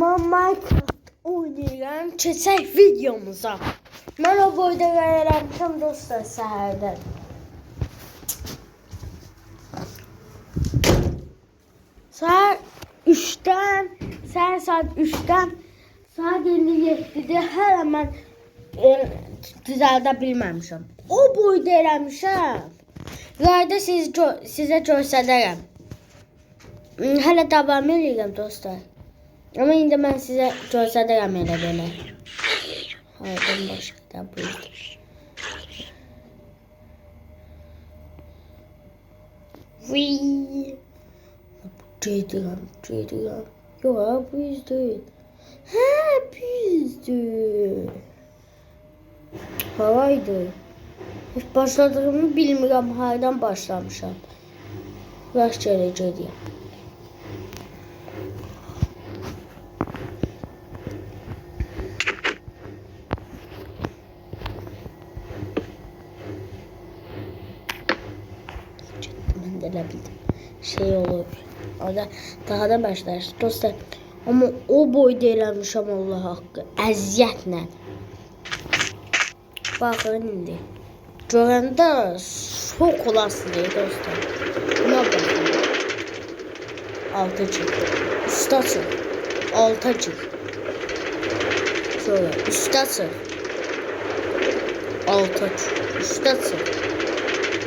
Mən Minecraft oynayıram. Keçək videomuza. Mən o boyda gəlmişəm dostlar səhərdən. Saat 3-dən, səhər saat 3-dən saat 57-də hələ mən e, düzəldə bilməmişəm. O boyda eləmişəm. Qayda siz gö- sizə göstərərəm. Hələ davam edirəm dostlar. Amma indi mən sizə göstərərəm elə belə. Haydan başqa da buyurdu. Vii. Gedirəm, gedirəm. Yox, bu yüz deyil. Hə, düzdür. Haraydı? Heç başladığımı bilmirəm, hardan başlamışam. Yaş gələcəkdir. Ben de ne bildim. Şey olur. Orada daha da başlar. Dostlar. Ama o boyda eləmişəm Allah haqqı. Əziyyətlə. Baxın indi. Görəndə şok olasınız dostlar. Buna baxın. Altı çık. Üstə çık. Alta çık. Sonra üstə çık. Alta çık. Üstə çık.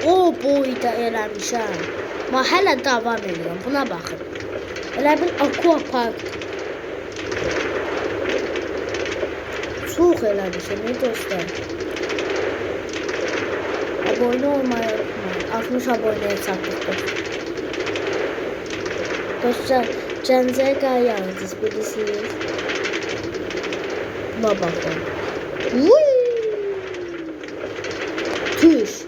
O boyda eləmişəm. Amma hələ davam edirəm. Buna baxın. Elə bil aqua park. Çox eləmişəm, dostlar. Abone olmayı unutmayın. 60 aboneye çatdık dostlar. Gəncəyə qar yağacağız, bilirsiniz. Buna baxın. Vuy! Tuş.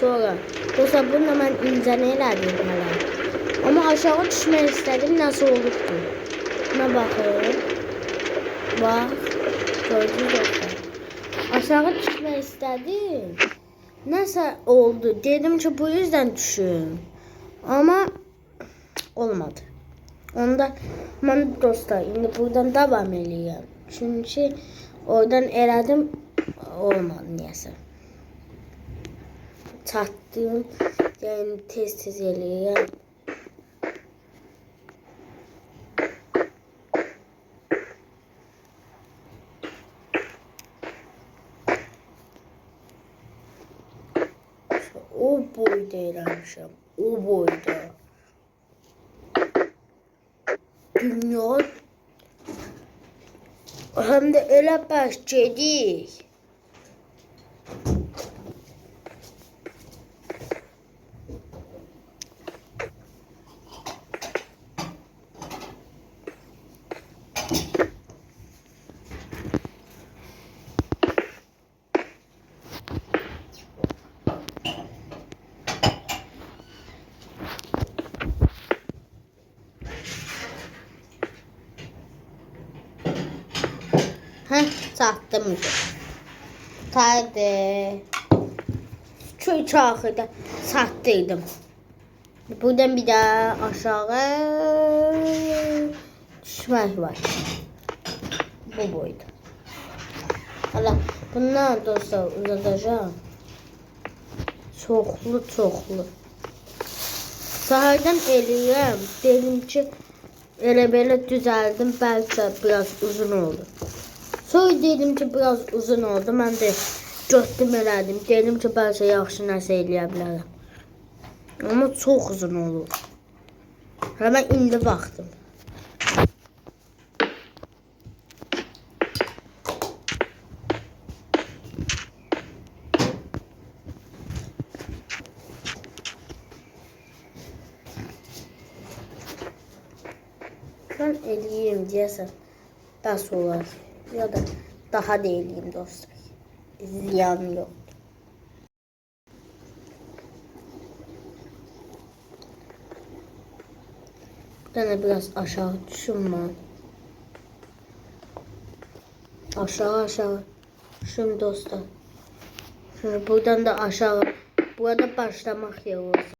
Sonra dostlar bununla mən incəni elədim hələ. Amma aşağı düşmək istədim, nasıl olubdu? Buna baxın. Bax. Gördünüz dostlar. Aşağı düşmək istədim. Nəsə oldu. Dedim ki bu yüzden düşün. Amma olmadı. Onda mən dostlar indi buradan davam eləyirəm. Çünki oradan elədim olmadı niyəsə. Çatdım. Yəni tez-tez eləyirəm. O boyda eləmişəm. O boyda. Dünya həm də elə bəs Heh, çatdım. Haydi. Köy çaxırda satdıydım. Buradan bir daha aşağı düşmək var. Bu boyda. Hala bundan dostlar uzatacağım. Çoxlu çoxlu. Sahərdən eləyirəm. Dedim ki elə belə düzəldim. Bəlkə biraz uzun oldu. Ki biraz uzun oldu. Mən də götdüm elədim. Dedim ki bəlkə yaxşı nəsə eləyə bilərəm. Amma çox uzun olur. Hələ mən indi baxdım. Ben eləyim deyəsən. Bəs olar. Ya da daha da eləyim dostlar. Ziyan yok. Da biraz aşağı düşün ben. Aşağı aşağı. Düşün dostlar. Şimdi buradan da aşağı. Burada başlamak olsun.